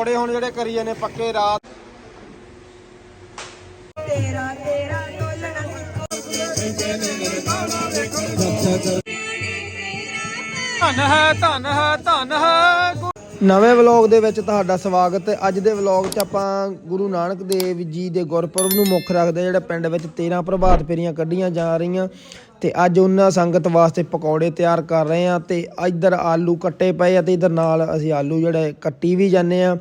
ਪਕੌੜੇ ਹੁਣ ਜਿਹੜੇ ਕਰੀ ਜਾਂਦੇ ਪੱਕੇ ਰਾਤ। ਤੇਰਾ ਤੇਰਾ ਢੋਲਣਾ ਧੰਨ ਹੈ ਧੰਨ ਹੈ ਧੰਨ ਹੈ। ਨਵੇਂ ਵਲੌਗ ਦੇ ਵਿੱਚ ਤੁਹਾਡਾ ਸਵਾਗਤ ਹੈ। ਅੱਜ ਦੇ ਵਲੌਗ 'ਚ ਆਪਾਂ ਗੁਰੂ ਨਾਨਕ ਦੇਵ ਜੀ ਦੇ ਗੁਰਪੁਰਬ ਨੂੰ ਮੁੱਖ ਰੱਖਦੇ ਜਿਹੜਾ ਪਿੰਡ ਵਿੱਚ 13 ਪ੍ਰਭਾਤ ਫੇਰੀਆਂ ਕੱਢੀਆਂ ਜਾ ਰਹੀਆਂ। ਤੇ ਅੱਜ ਉਹਨਾਂ ਸੰਗਤ ਵਾਸਤੇ ਪਕੌੜੇ ਤਿਆਰ ਕਰ ਰਹੇ ਆ ਤੇ ਇੱਧਰ ਆਲੂ ਕੱਟੇ ਪਏ ਆ ਤੇ ਇੱਧਰ ਨਾਲ ਅਸੀਂ ਆਲੂ ਜਿਹੜੇ ਕੱਟੀ ਵੀ ਜਾਂਦੇ ਆ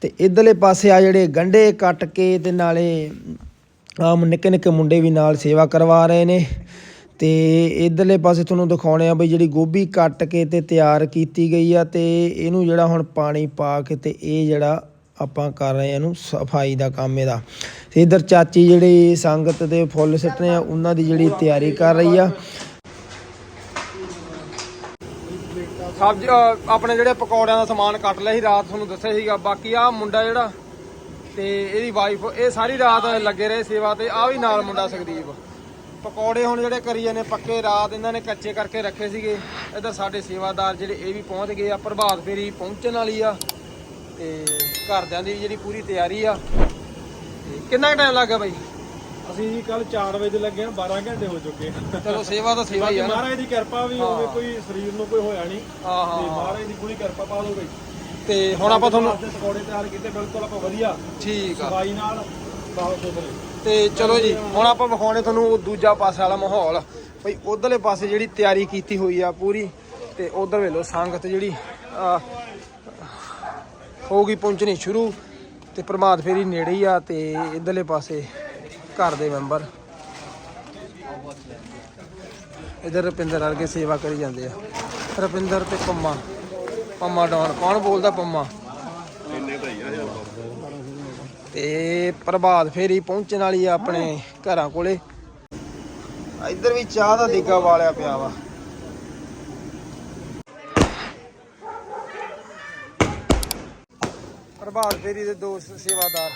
ਤੇ ਇਧਰਲੇ ਪਾਸੇ ਆ ਜਿਹੜੇ ਗੰਡੇ ਕੱਟ ਕੇ ਤੇ ਨਾਲੇ ਆਮ ਨਿੱਕੇ ਨਿੱਕੇ ਮੁੰਡੇ ਵੀ ਨਾਲ ਸੇਵਾ ਕਰਵਾ ਰਹੇ ਨੇ। ਤੇ ਇਧਰਲੇ ਪਾਸੇ ਤੁਹਾਨੂੰ ਦਿਖਾਉਣੇ ਆ ਬਈ ਜਿਹੜੀ ਗੋਭੀ ਕੱਟ ਕੇ ਤੇ ਤਿਆਰ ਕੀਤੀ ਗਈ ਆ ਤੇ ਇਹਨੂੰ ਜਿਹੜਾ ਹੁਣ ਪਾਣੀ ਪਾ ਕੇ ਤੇ ਇਹ ਜਿਹੜਾ ਆਪਾਂ ਕਰ ਰਹੇ ਆ ਇਹਨੂੰ ਸਫ਼ਾਈ ਦਾ ਕੰਮ ਇਹਦਾ। ਤੇ ਇਧਰ ਚਾਚੀ ਜਿਹੜੀ ਸੰਗਤ ਦੇ ਫੁੱਲ ਸਿੱਟਣੇ ਆ, ਉਹਨਾਂ ਦੀ ਜਿਹੜੀ ਤਿਆਰੀ ਕਰ ਰਹੀ ਆ। ਸਬਜ਼ੀ ਆਪਣੇ ਜਿਹੜੇ ਪਕੌੜਿਆਂ ਦਾ ਸਮਾਨ ਕੱਟ ਲਿਆ ਸੀ, ਰਾਤ ਤੁਹਾਨੂੰ ਦੱਸਿਆ ਸੀਗਾ, ਬਾਕੀ ਆ ਮੁੰਡਾ ਜਿਹੜਾ ਤੇ ਇਹਦੀ ਵਾਈਫ ਇਹ ਸਾਰੀ ਰਾਤ ਲੱਗੇ ਰਹੇ ਸੇਵਾ ਤੇ ਆ ਵੀ ਨਾਲ ਮੁੰਡਾ ਸੁਖਦੀਪ। ਪਕੌੜੇ ਹੁਣ ਜਿਹੜੇ ਕਰੀ ਜਾਂਦੇ ਪੱਕੇ ਰਾਤ ਇਹਨਾਂ ਨੇ ਕੱਚੇ ਕਰਕੇ ਰੱਖੇ ਸੀਗੇ। ਇਧਰ ਸਾਡੇ ਸੇਵਾਦਾਰ ਜਿਹੜੇ ਇਹ ਵੀ ਪਹੁੰਚ ਗਏ ਆ ਪ੍ਰਭਾਤ ਫੇਰੀ ਪਹੁੰਚਣ ਵਾਲੀ ਆ। ਤੇ ਘਰਦਿਆਂ ਦੀ ਜਿਹੜੀ ਪੂਰੀ ਤਿਆਰੀ ਆ। ਕਿੰਨਾ ਟਾਈਮ ਲੱਗਾ ਬਾਈ? ਅਸੀਂ ਜੀ ਕੱਲ 4 ਵਜੇ ਲੱਗੇ ਆ 12 ਘੰਟੇ ਹੋ ਚੁੱਕੇ ਚਲੋ ਸੇਵਾ ਤਾਂ ਸੇਵਾ ਹੀ ਆ ਮਹਾਰਾਜ ਦੀ ਕਿਰਪਾ ਵੀ ਹੋਵੇ ਕੋਈ ਸਰੀਰ ਨੂੰ ਕੋਈ ਹੋਇਆ ਨਹੀਂ। ਤੇ ਮਹਾਰਾਜ ਦੀ ਪੂਰੀ ਕਿਰਪਾ ਪਾ ਦੋ ਬਈ। ਤੇ ਹੁਣ ਆਪਾਂ ਤੁਹਾਨੂੰ ਪਕੌੜੇ ਤਿਆਰ ਕੀਤੇ ਬਿਲਕੁਲ ਆਪਾਂ ਵਧੀਆ। ਠੀਕ ਆ। ਸਫ਼ਾਈ ਨਾਲ ਤੇ ਚਲੋ ਜੀ, ਹੁਣ ਆਪਾਂ ਵਿਖਾਉਣੇ ਤੁਹਾਨੂੰ ਉਹ ਦੂਜਾ ਪਾਸੇ ਵਾਲਾ ਮਾਹੌਲ। ਭਈ ਉਧਰਲੇ ਪਾਸੇ ਜਿਹੜੀ ਤਿਆਰੀ ਕੀਤੀ ਹੋਈ ਆ ਪੂਰੀ, ਤੇ ਉਧਰ ਵੇਲੋ ਸੰਗਤ ਜਿਹੜੀ ਹੋ ਗਈ ਪਹੁੰਚਣੀ ਸ਼ੁਰੂ, ਤੇ ਪ੍ਰਮਾਦ ਫੇਰੀ ਨੇੜੇ ਹੀ ਆ, ਤੇ ਇਧਰਲੇ ਪਾਸੇ ਘਰ ਦੇ ਮੈਂਬਰ। ਇਧਰ ਰਪਿੰਦਰ ਵਰਗੇ ਸੇਵਾ ਕਰੀ ਜਾਂਦੇ ਆ। ਰਪਿੰਦਰ ਤੇ ਪੰਮਾ। ਪੰਮਾ ਡਾਉਨ ਕੌਣ ਬੋਲਦਾ ਪੰਮਾ? ਤੇ ਪ੍ਰਭਾਤ ਫੇਰੀ ਪਹੁੰਚਣ ਵਾਲੀ ਆ ਆਪਣੇ ਘਰਾਂ ਕੋਲੇ। ਇੱਧਰ ਵੀ ਚਾਹ ਦਾ ਦੇਗਾ ਵਾਲਿਆ ਪਿਆ ਵਾ। ਪ੍ਰਭਾਤ ਫੇਰੀ ਦੇ ਦੋ ਸ- ਸੇਵਾਦਾਰ।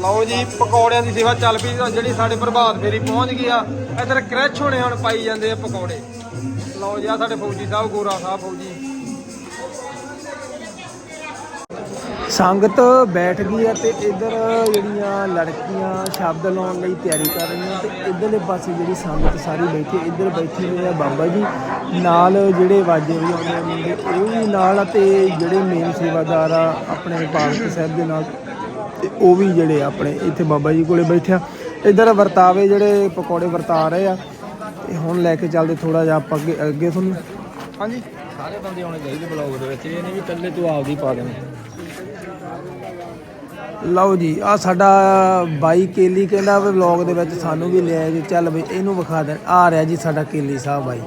ਲਓ ਜੀ, ਪਕੌੜਿਆਂ ਦੀ ਸੇਵਾ ਚੱਲ ਪਈ, ਤਾਂ ਜਿਹੜੀ ਸਾਡੇ ਪ੍ਰਭਾਤ ਫੇਰੀ ਪਹੁੰਚ ਗਈ ਆ, ਇੱਧਰ ਕ੍ਰੈਚ ਹੋਣੇ ਹੁਣ ਪਾਈ ਜਾਂਦੇ ਆ ਪਕੌੜੇ। ਲਓ ਜੀ ਆ ਸਾਡੇ ਫੌਜੀ ਸਾਹਿਬ, ਗੋਰਾ ਸਾਹਿਬ ਫੌਜੀ। ਸੰਗਤ ਬੈਠ ਗਈ ਹੈ ਤੇ ਇੱਧਰ ਜਿਹੜੀਆਂ ਲੜਕੀਆਂ ਸ਼ਬਦ ਲਾਉਣ ਲਈ ਤਿਆਰੀ ਕਰ ਰਹੀਆਂ ਤੇ ਇੱਧਰਲੇ ਪਾਸੇ ਜਿਹੜੀ ਸੰਗਤ ਸਾਰੀ ਬੈਠੀ, ਇੱਧਰ ਬੈਠੇ ਹੋਏ ਆ ਬਾਬਾ ਜੀ। ਨਾਲ ਜਿਹੜੇ ਵਾਜੇ ਵੀ ਆਉਂਦੇ ਆ ਮੁੰਡੇ ਉਹ ਵੀ ਨਾਲ ਆ ਤੇ ਜਿਹੜੇ ਮੇਨ ਸੇਵਾਦਾਰ ਆ, ਆਪਣੇ ਪਾਲਕ ਸਾਹਿਬ ਦੇ ਨਾਲ। ਤੇ ਉਹ ਵੀ ਜਿਹੜੇ ਆਪਣੇ ਇੱਥੇ ਬਾਬਾ ਜੀ ਕੋਲੇ ਬੈਠਿਆ ਇੱਧਰ ਵਰਤਾਵੇ ਜਿਹੜੇ ਪਕੌੜੇ ਵਰਤਾ ਰਹੇ ਆ। ਤੇ ਹੁਣ ਲੈ ਕੇ ਚੱਲਦੇ ਥੋੜਾ ਜਿਹਾ ਆਪਾਂ ਅੱਗੇ ਅੱਗੇ ਤੁਹਾਨੂੰ। ਹਾਂਜੀ। ਸਾਰੇ ਬੰਦੇ ਆਉਣੇ ਚਾਹੀਦੇ ਬਲੌਗ ਦੇ ਵਿੱਚ ਇਹ ਨਹੀਂ ਵੀ ਇਕੱਲੇ ਤੂੰ ਆਪਦੀ ਪਾ ਦੇਣੀ। ਲਓ ਜੀ ਆ ਸਾਡਾ ਬਾਈ ਕੇਲੀ ਕਹਿੰਦਾ ਵੀ ਵਲੌਗ ਦੇ ਵਿੱਚ ਸਾਨੂੰ ਵੀ ਲਿਆ ਜੀ, ਚੱਲ ਬਈ ਇਹਨੂੰ ਵਿਖਾ ਦੇ। ਆ ਰਿਹਾ ਜੀ ਸਾਡਾ ਕੇਲੀ ਸਾਹਿਬ ਬਾਈ।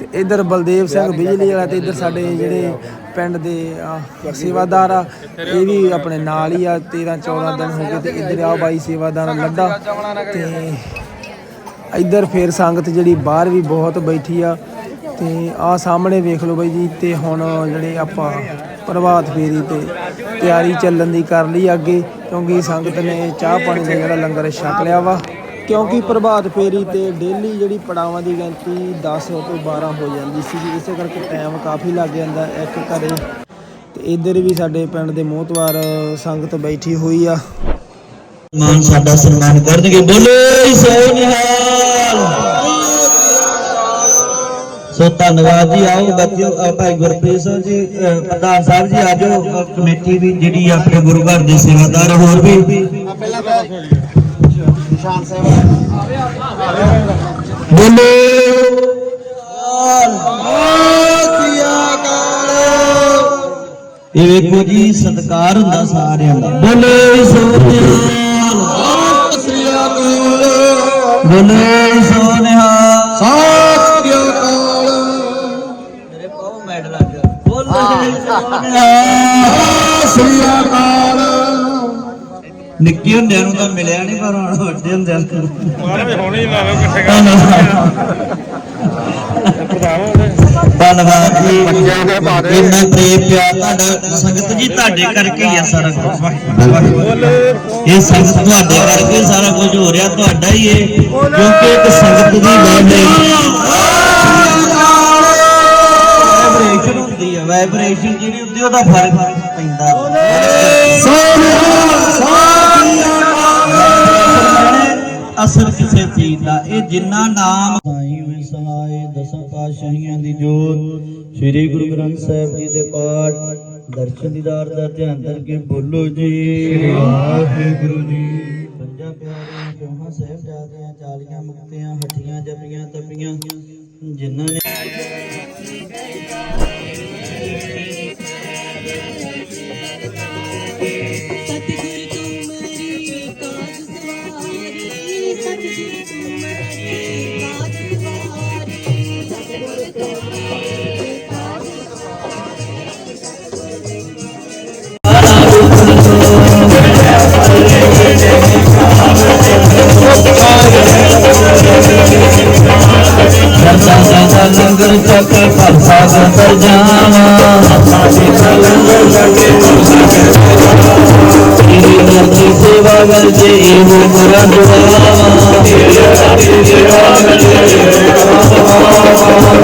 ਤੇ ਇਧਰ ਬਲਦੇਵ ਸਿੰਘ ਬਿਜਲੀ ਵਾਲਾ ਤੇ ਇਧਰ ਸਾਡੇ ਜਿਹੜੇ ਪਿੰਡ ਦੇ ਸੇਵਾਦਾਰ ਆ, ਇਹ ਵੀ ਆਪਣੇ ਨਾਲ ਹੀ ਆ 13 14 ਦਿਨ ਹੋ ਗਏ ਤੇ ਇਧਰ ਆ ਬਾਈ ਸੇਵਾਦਾਰ ਲੱਡਾ। ਤੇ ਇਧਰ ਫੇਰ ਸੰਗਤ ਜਿਹੜੀ ਬਾਹਰ ਵੀ ਬਹੁਤ ਬੈਠੀ ਆ। ਤੇ ਆ ਸਾਹਮਣੇ ਵੇਖ ਲਓ ਬਾਈ ਜੀ, ਤੇ ਹੁਣ ਜਿਹੜੇ ਆਪਾਂ ਪ੍ਰਭਾਤ ਫੇਰੀ ਤੇ ਤਿਆਰੀ ਚੱਲਣ ਦੀ ਕਰ ਲਈ ਅੱਗੇ, ਕਿਉਂਕਿ ਸੰਗਤ ਨੇ ਚਾਹ ਪਾਣੀ ਦਾ ਜਿਹੜਾ ਲੰਗਰ ਛਕ ਲਿਆ ਵਾ। ਕਿਉਂਕਿ ਪ੍ਰਭਾਤ ਫੇਰੀ ਤੇ ਡੇਲੀ ਜਿਹੜੀ ਪੜਾਵਾਂ ਦੀ ਗਿਣਤੀ 10 ਤੋਂ 12 ਹੋ ਜਾਂਦੀ ਸੀ, ਇਸੇ ਕਰਕੇ ਟਾਈਮ ਕਾਫੀ ਲੱਗ ਜਾਂਦਾ ਇੱਕ ਘਰੇ। ਤੇ ਇੱਧਰ ਵੀ ਸਾਡੇ ਪਿੰਡ ਦੇ ਮੋਹਤਵਾਰ ਸੰਗਤ ਬੈਠੀ ਹੋਈ ਆ। ਮਾਨ ਸਾਡਾ ਸਨਮਾਨ ਕਰਨਗੇ। ਬੋਲੇ ਸੋ ਸੋ ਧੰਨਵਾਦ ਜੀ ਆਓ ਬੱਚਿਓ ਭਾਈ ਗੁਰਪ੍ਰੀਤ ਸਿੰਘ ਜੀ ਪ੍ਰਧਾਨ ਸਾਹਿਬ ਜੀ ਆਜੋ ਅ, ਕਮੇਟੀ ਵੀ ਜਿਹੜੀ ਆਪਣੇ ਗੁਰੂ ਘਰ ਦੇ ਸੇਵਾਦਾਰ ਹੋਰ ਵੀ। ਬੋਲੇ। ਇਹ ਵੇਖੋ ਜੀ ਸਤਕਾਰ ਹੁੰਦਾ ਸਾਰਿਆਂ ਦਾ। ਬੋਲੇ ਸੋ ਸ੍ਰੀ ਅਕਾਲ ਬੋਲੇ। ਨਿੱਕੇ ਹੁੰਦਿਆਂ ਨੂੰ ਤਾਂ ਮਿਲਿਆ ਨਹੀਂ ਪਰ ਹੁਣ ਵੱਡੇ ਹੁੰਦਿਆਂ ਨੂੰ ਮਹਾਰਾਜ ਹੁਣੇ ਹੀ ਲਾ ਲਓ ਇਕੱਠੇ ਧੰਨਵਾਦ। ਜੀ। ਇੰਨਾ ਪ੍ਰੇਮ ਪਿਆਰ ਤੁਹਾਡਾ ਸੰਗਤ ਜੀ ਤੁਹਾਡੇ ਕਰਕੇ ਹੀ ਆ ਸਾਰਾ ਕੁਝ ਇਹ ਸੰਗਤ ਤੁਹਾਡੇ ਕਰਕੇ ਸਾਰਾ ਕੁਝ ਹੋ ਰਿਹਾ ਤੁਹਾਡਾ ਹੀ ਹੈ ਕਿਉਂਕਿ ਇੱਕ ਸੰਗਤ ਦੀ ਵਾਈਬ੍ਰੇਸ਼ਨ ਹੁੰਦੀ ਹੈ ਵਾਈਬ੍ਰੇਸ਼ਨ ਜਿਹੜੀ ਹੁੰਦੀ ਉਹਦਾ ਫ਼ਰਕ ਪੈਂਦਾ। ਅਸਰ ਕਿਸੇ ਚੀਜ਼ ਦਾ। ਇਹ ਜਿੰਨਾ ਨਾਮ ਸਾਈ ਹੋਏ ਸਹਾਏ ਦਸਾਂ ਪਾਤਸ਼ਾਹੀਆਂ ਦੀ ਜੋਤ ਸ੍ਰੀ ਗੁਰੂ ਗ੍ਰੰਥ ਸਾਹਿਬ ਜੀ ਦੇ ਪਾਠ ਦਰਸ਼ਨ ਦੀਦਾਰ ਦਾ ਧਿਆਨ ਕਰਕੇ ਬੋਲੋ ਜੀ। ਵਾਹਿਗੁਰੂ ਜੀ। ਪੰਜਾਂ ਪਿਆਰਿਆਂ ਚੌਹਾਂ ਸਾਹਿਬਜ਼ਾਦਿਆਂ ਚਾਲੀਆਂ ਮੁਕਤਿਆਂ ਹੱਟੀਆਂ ਜਪੀਆਂ ਤਪੀਆਂ ਜਿਨ੍ਹਾਂ ਨੇ ਕਰਤਾ ਦਾ ਲੰਗਰ ਚੱਕ ਘਰ ਸਾਗਰ ਤਰ ਜਾਵਾਂ ਤੇਰੀ ਦਰਦੀ ਸੇਵਾ ਕਰ ਜੇ ਇਹੋ ਗੁਰਾਂ ਦੁਆਵਾਂ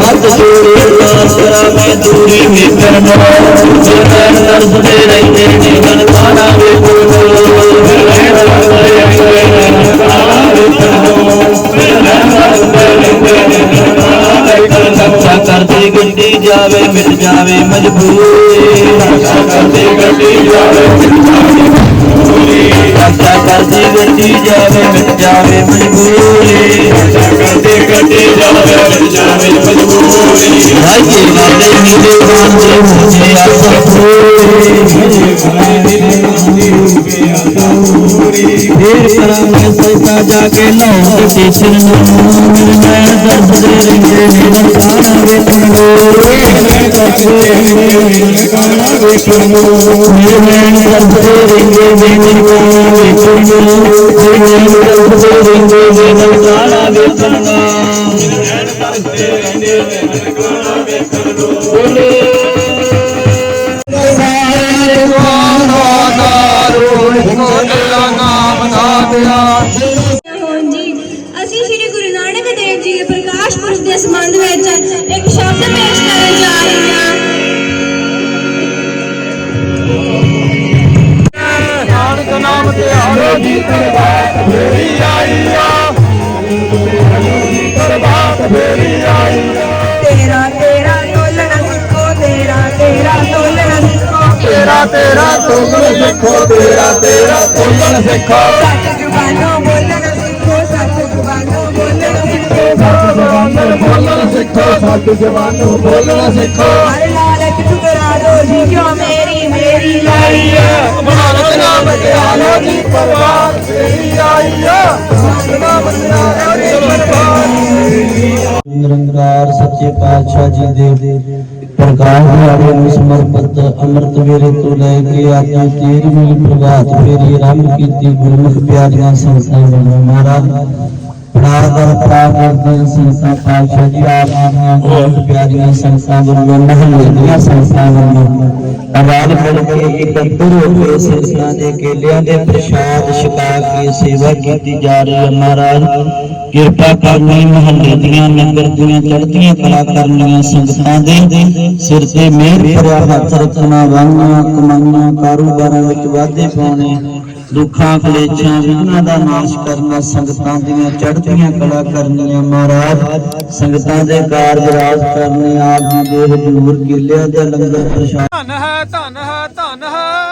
ਹੱਥ ਜੋੜੇ ਅਰਦਾਸ ਕਰਾਂ ਮੈਂ ਦੂਰੀ ਮੇ ਕਰਨਾ ਜੇ ਮੈਂ ਤਰਸਦੇ ਰਹਿੰਦੇ ਕਰਦੇ ਗੱਡੀ ਜਾਵੇ ਮਿਟ ਜਾਵੇ ਮਜਬੂਰੀ ਰਕਸ਼ਾ ਕਰਦੇ ਗੱਡੀ ਜਾਵੇ ਮਿਟ ਜਾਵੇ ਮਜਬੂਰੀ ਰਕਸ਼ਾ ਕਰਦੇ ਗੱਡੀ ਜਾਵੇ ਮਿਟ ਜਾਵੇ ਮਜਬੂਰੀ ਰਕਸ਼ਾ ਕਰਦੇ ਗੱਡੀ ਜਾਵੇ ਮਿਟ ਜਾਵੇ ਮਜਬੂਰੀ ਹਾਏ ਵਾਲੇ ਮੇਰੇ ਬਾਂਝੇ ਮੁਝੇ ਆਸਾ ਪੂਰੀ ਫੇਰ ਕਰਾਂਗੇ ਸਜਦਾ ਜਾ ਕੇ ਲਾਉਂ ਤੇ ਸਿਰ ਨੂੰ ਮੇਰੇ ਨੈਣ ਦਰਸਦੇ ਰਹਿੰਦੇ ਨੇ। ਨਨਕਾਣਾ ਵੇਖਣ ਗੋਰੇ ਮੈਂ ਦਰਸਦੇ ਰਹਿੰਦੇ ਨੇ। ਨਨਕਾਣਾ ਵੇਖਣ ਗੋਰੇ ਮੇਰੇ ਨੈਣ ਦਰਸਦੇ ਰਹਿੰਦੇ ਨੇ। ਨਨਕਾਣਾ ਵੇਖਣ ਗੋਰੇ ਮੇਰੇ ਨੈਣ ਦੇ ਸੰਬੰਧ ਵਿੱਚ ਇੱਕ ਸ਼ਬਦ ਪੇਸ਼ ਕਰਨ ਜਾ ਰਹੇ ਹਾਂ। ਨਾਨਕ ਨਾਮ ਤੇ ਆਰੋ ਜੀ ਪ੍ਰਭਾਤ ਫੇਰੀ ਆਈ ਆ। ਪ੍ਰਭਾਤ ਫੇਰੀ ਆਈ ਤੇਰਾ ਤੇਰਾ ਤੋਲਣਾ ਸਿੱਖੋ ਤੇਰਾ ਤੇਰਾ ਤੋਲਣਾ ਸਿੱਖੋ। ਤੇਰਾ ਤੇਰਾ ਤੋਲਣ ਸਿੱਖੋ ਤੇਰਾ ਤੇਰਾ ਤੋਲਣ ਸਿੱਖੋ। ਸੱਚ ਜ਼ੁਬਾਨੋਂ ਸਿੱਖੋ ਸੱਚ ਜ਼ਬਾਨ ਬੋਲਣਾ ਸਿੱਖੋ ਹਰ ਲਾਲਚ ਠੁਕਰਾ ਦੋ ਜੀ ਕਿਉਂ ਮੇਰੀ ਮੇਰੀ ਲਾਈ ਨਾਨਕ ਨਾਮ ਤੇ ਆਰੋ ਜੀ ਪ੍ਰਭਾਤ ਫੇਰੀ ਆਈ ਆ ਨਾਨਕ ਨਾਮ ਤੇ ਆਰੋ ਜੀ ਪ੍ਰਭਾਤ ਨਿਰੰਕਾਰ ਸੱਚੇ ਪਾਤਸ਼ਾਹ ਜੀ ਦੇ ਪ੍ਰਕਾਸ਼ ਦਿਹਾੜੇ ਨੂੰ ਸਮਰਪਿਤ ਅੰਮ੍ਰਿਤ ਵੇਲੇ ਤੋਂ ਲੈ ਕੇ ਅੱਜ 13ਵੀਂ ਪ੍ਰਭਾਤ ਫੇਰੀ ਆਰੰਭ ਕੀਤੀ ਗੁਰਮੁਖ ਪਿਆਰੀਆਂ ਸੰਗਤਾਂ ਵੱਲੋਂ ਪ੍ਰਾਪਤ ਸੰਸਥਾ ਪਾਤਸ਼ਾਹ ਜੀ ਆਪ ਦੀਆਂ ਪਿਆਰੀਆਂ ਸੰਗਤਾਂ ਵੱਲੋਂ ਮਹੱਲੇ ਦੀਆਂ ਸੰਗਤਾਂ ਵੱਲੋਂ ਆਵਾਜ਼ ਮਿਲ ਕੇ ਇਕੱਤਰ ਹੋ ਕੇ ਸੰਸਥਾ ਦੇ ਕੇਲਿਆਂ ਦੇ ਪ੍ਰਸ਼ਾਦ ਛਕਾ ਕੇ ਸੇਵਾ ਕੀਤੀ ਜਾ ਰਹੀ ਹੈ। ਮਹਾਰਾਜ, ਕਿਰਪਾ ਕਰਨੀ ਮਹੱਲੇ ਦੀਆਂ ਲੰਗਰ ਦੀਆਂ ਚੜ੍ਹਦੀਆਂ ਕਲਾ ਕਰਨੀਆਂ ਸੰਗਤਾਂ ਦੇ ਸਿਰ ਤੇ ਮਿਹਰ ਭਰਿਆ ਹੱਥ ਰੱਖਣਾ ਵਾਂਗੀਆਂ ਕਮਾਈਆਂ ਕਾਰੋਬਾਰਾਂ ਵਿੱਚ ਵਾਧੇ ਪਾਉਣੇ ਦੁੱਖਾਂ ਕਲੇਸ਼ਾਂ ਵਿਘਨਾਂ ਦਾ ਨਾਸ਼ ਕਰਨਾ ਸੰਗਤਾਂ ਦੀਆਂ ਚੜ੍ਹਦੀਆਂ ਕਲਾ ਕਰਨੀਆਂ ਮਹਾਰਾਜ। ਸੰਗਤਾਂ ਦੇ ਕਾਰਜ ਰਾਜ ਕਰਨੇ ਆਪ ਜੀ ਦੇ ਹਜ਼ੂਰ ਕਿਲਿਆਂ ਦੇ ਲੰਗਰ, ਪ੍ਰਸ਼ਾਦ। ਧੰਨ ਹੈ ਧੰਨ ਹੈ ਧੰਨ ਹੈ।